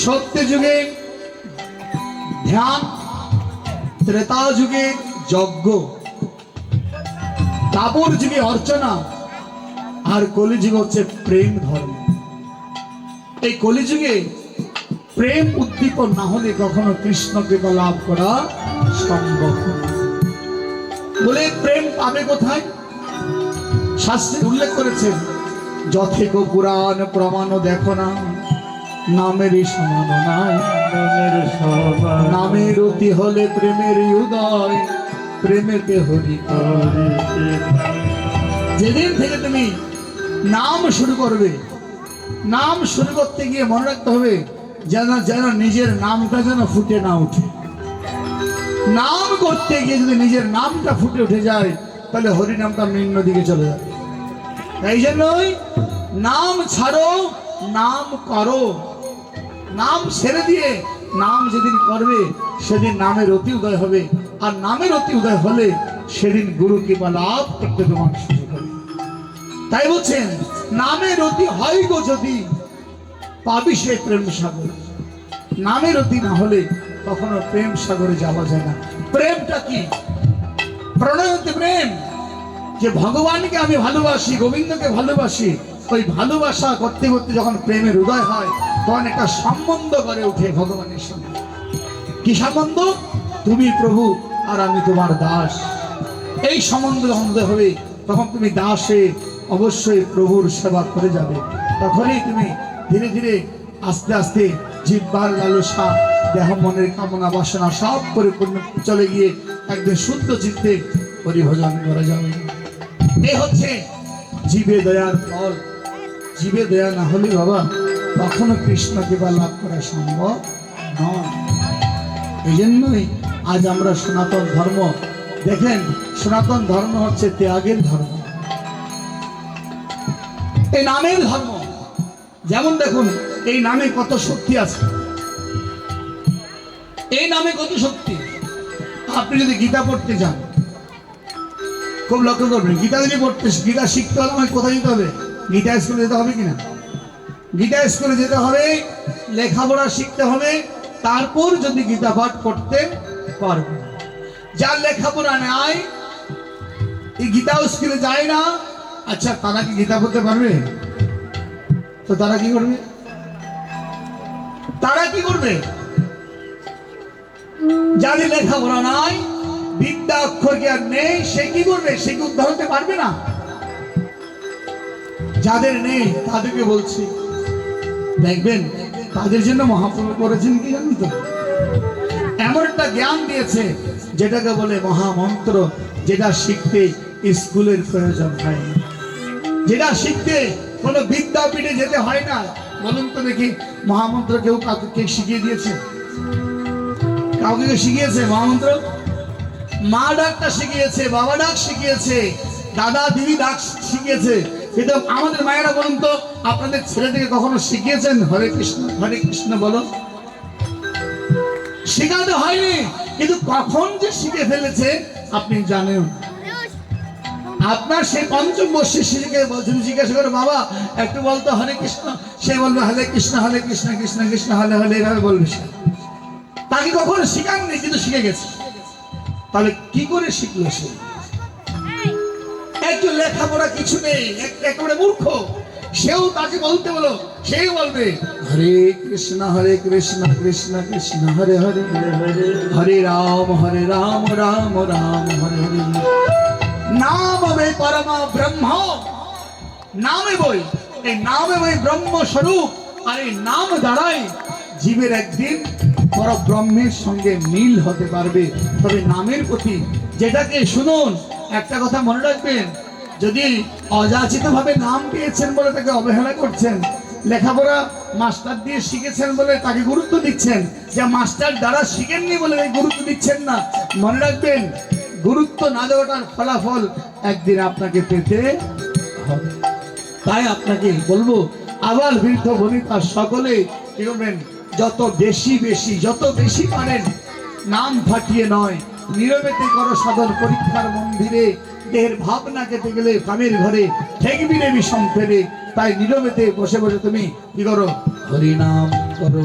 সত্য যুগে ধ্যান, ত্রেতা যুগে যজ্ঞ তাপর যুগে অর্চনা, আর কলিযুগ হচ্ছে প্রেম ধর্ম। এই কলিযুগে প্রেম উদ্দীপন না হলে কখনো কৃষ্ণকে বা লাভ করা সম্ভব বলে প্রেম পাবে কোথায়? শাস্ত্রে উল্লেখ করেছেন যথেক পুরাণ প্রমাণ দেখো না। নামের সমান নামের অতি হলে প্রেমের উদয় প্রেমেতে হরি যেদিন থেকে তুমি নাম শুরু করবে, নাম শুরু করতে গিয়ে মনে রাখতে হবে যেন যেন নিজের নামটা যেন ফুটে না উঠে নাম করতে গিয়ে যদি নিজের নামটা ফুটে উঠে যায়, তাহলে হরি নামটা নিম্ন দিকে চলে যাবে। এই জন্যই নাম ছাড়ো, নাম করো। নাম ছেড়ে দিয়ে নাম যেদিন করবে, সেদিন নামের অতি উদয় হবে। আর নামের অতি উদয় হলে সেদিন গুরু কৃপা লাভ করতে তোমার সুযোগ হবে। তাই বলছেন, নামের অতি হয় গো যদি, পাবি সে প্রেম সাগর। নামের অতি না হলে কখনো প্রেম সাগরে যাওয়া যায় না। প্রেমটা কি? প্রণয়তে প্রেম। যে ভগবানকে আমি ভালোবাসি, গোবিন্দকে ভালোবাসি ওই ভালোবাসা করতে করতে যখন প্রেমের উদয় হয়, তখন একটা সম্বন্ধ করে ওঠে ভগবানের সঙ্গে। কি সম্বন্ধ? তুমি প্রভু আর আমি তোমার দাস। এই সম্বন্ধ যখন উদয় হবে, তখন তুমি দাসে অবশ্যই প্রভুর সেবা করে যাবে। তখনই তুমি ধীরে ধীরে আস্তে আস্তে জিব্বার লালসা, দেহ মনের কামনা বাসনা সব পরিপূর্ণ চলে গিয়ে একদিন শুদ্ধ চিত্তে পরিভোজন করা যাবে। এ হচ্ছে জীবে দয়ার ফল, জীবে দয়া না হলে বাবা কখনো কৃষ্ণকে বা লাভ করা সম্ভব নয়। এই জন্যই আজ আমরা সনাতন ধর্ম, দেখেন সনাতন ধর্ম হচ্ছে ত্যাগের ধর্ম। এই নামের ধর্ম, যেমন দেখুন, এই নামে কত শক্তি আছে। এই নামে কত শক্তি। আপনি যদি গীতা পড়তে যান খুব লক্ষ্য করবেন, গীতা যদি পড়তে গীতা শিখতে হলে আমাকে কোথায় যেতে হবে? গীতা স্কুলে যেতে হবে কিনা? গীতা স্কুলে যেতে হবে, লেখাপড়া শিখতে হবে, তারপর যদি গীতা পাঠ করতে পারবে। যার লেখাপড়া নাই, এই গীতা স্কুলে যায় না আচ্ছা তারা কি গীতা পড়তে পারবে? তো তারা কি করবে? তারা কি করবে? যাদের লেখাপড়া নাই অক্ষর নেই? সে কি করবে? সে কি উদ্ধার হতে পারবে না? যাদের নেই, তাদেরকে বলছি, দেখবেন, তাদের জন্য মহাপ্রভু করেছেন কি তো? এমন একটা জ্ঞান দিয়েছে, যেটাকে বলে মহামন্ত্র, যেটা শিখতে স্কুলের প্রয়োজন হয় যেটা শিখতে কোনো বিদ্যাপীঠে যেতে হয় না। বলুন তো দেখি, মহামন্ত্র কেউ কাউকে শিখিয়ে দিয়েছে? কাউকে শিখিয়েছে মহামন্ত্র? মা ডাকটা শিখিয়েছে, বাবা ডাক শিখিয়েছে, দাদা দিদি ডাক শিখিয়েছে। কিন্তু আমাদের মায়েরা বলুন তো, আপনাদের ছেলেটিকে কখনো শিখিয়েছেন? হরে কৃষ্ণ হরে কৃষ্ণ বলো। শেখাতে হয়নি, কিন্তু কখন যে শিখে ফেলেছে, আপনি জানেন। আপনার সেই পঞ্চম বর্ষে শিশুকে বলছেন, জিজ্ঞাসা করে, বাবা, একটু বলতো, হরে কৃষ্ণ। সে বলবে, হরে কৃষ্ণ হরে কৃষ্ণ কৃষ্ণ কৃষ্ণ হলে হলে এভাবে বলবে সে। তাকে কখনো শিখাননি, কিন্তু শিখে গেছে। তাহলে কি করে শিখলো সে? একটু লেখাপড়া কিছু নেই, এক- একেবারে মূর্খ। সেও তাকে বলতে বলো সেই বলবে, হরে কৃষ্ণ হরে কৃষ্ণ কৃষ্ণ কৃষ্ণ, হরে হরে হরে রাম হরে রাম রাম রাম, হরে হরে। নাম হবে পরমা ব্রহ্ম। নামে বই। এই নামে বই ব্রহ্ম স্বরূপ আর এই নাম দ্বারাই জীবের একদিন পরব্রহ্মের সঙ্গে মিল হতে পারবে। তবে নামের প্রতি যেটাকে শুনুন, একটা কথা মনে রাখবেন, যদি অযাচিত ভাবে নাম পেয়েছেন বলে তাকে অবহেলা করছেন, লেখাপড়া মাস্টার দিয়ে শিখেছেন বলে তাকে গুরুত্ব দিচ্ছেন, যে মাস্টার দ্বারা শিখেননি বলে গুরুত্ব দিচ্ছেন না, মনে রাখবেন, গুরুত্ব না দেওয়াটার ফলাফল একদিন আপনাকে পেতে হবে। তাই আপনাকে বলব, আবার বৃদ্ধ বনিতা সকলে কি করবেন? যত বেশি বেশি, যত বেশি পারেন, নাম ফাটিয়ে নয়। নিরবেতে করো সদর পরীক্ষার মন্দিরে। দেহের ভাবনা কেটে গেলে স্বামীর ঘরে ঠেকবি নেবি সম ফেলে তাই নীরবেতে বসে বসে তুমি কি করো? হরিনাম করো।